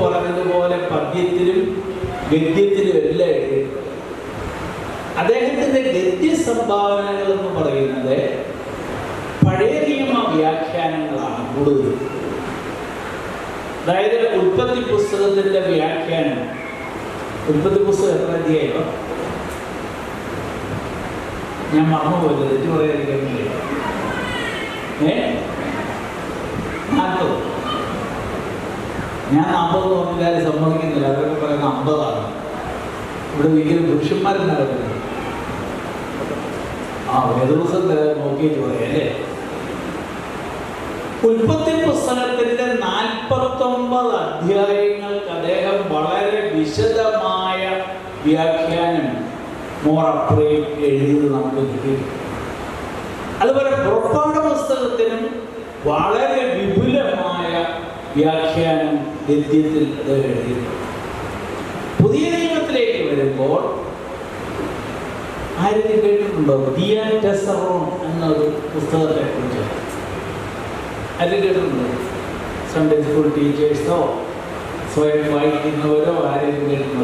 പറഞ്ഞതുപോലെ പദ്യത്തിലും ഗദ്യത്തിലും എല്ലാം അദ്ദേഹത്തിന്റെ ഗദ്യ സംഭാവനകൾ എന്ന് പറയുന്നത് പഴയ നിയമ വ്യാഖ്യാനങ്ങളാണ് കൂടുതൽ അതായത് ഉൽപ്പത്തി പുസ്തകത്തിന്റെ വ്യാഖ്യാനം. ഉൽപ്പത്തി പുസ്തകം എത്ര അധ്യായോ ഞാൻ മറന്നുപോയത് തെറ്റു പറയാതിരിക്കാൻ ഏ? നാൽപ്പത്. ഞാൻ അമ്പത് പറഞ്ഞാൽ സമ്മതിക്കുന്നില്ല. അവരൊക്കെ പറയുന്ന അമ്പതാണ്. ഇവിടെ ഭയങ്കര പുരുഷന്മാരെന്നാണ് ആ വേദവസം നോക്കിയിട്ട് പറയാം അല്ലേ? ഉൽപ്പത്തി പുസ്തകത്തിന്റെ നാൽപ്പത്തൊമ്പത് അധ്യായങ്ങൾക്ക് അദ്ദേഹം വളരെ വിശദമായ വ്യാഖ്യാനം മോറപ്രയും എഴുതിയത് നമുക്ക് കിട്ടിയിട്ടുണ്ട്. അതുപോലെ പുറപ്പാട് പുസ്തകത്തിനും വളരെ വിപുലമായ വ്യാഖ്യാനം ഗദ്യത്തിൽ പുതിയ നിയമത്തിലേക്ക് വരുമ്പോൾ ആരെങ്കിലും കേട്ടിട്ടുണ്ടോ? ദിയ ടെസറോൺ എന്നൊരു പുസ്തകത്തെ കുറിച്ച് ആരെങ്കിലും കേട്ടിട്ടുണ്ടോ? സൺഡേ സ്കൂൾ ടീച്ചേഴ്സോ സ്വയം വായിക്കുന്നവരോ? ആരെങ്കിലും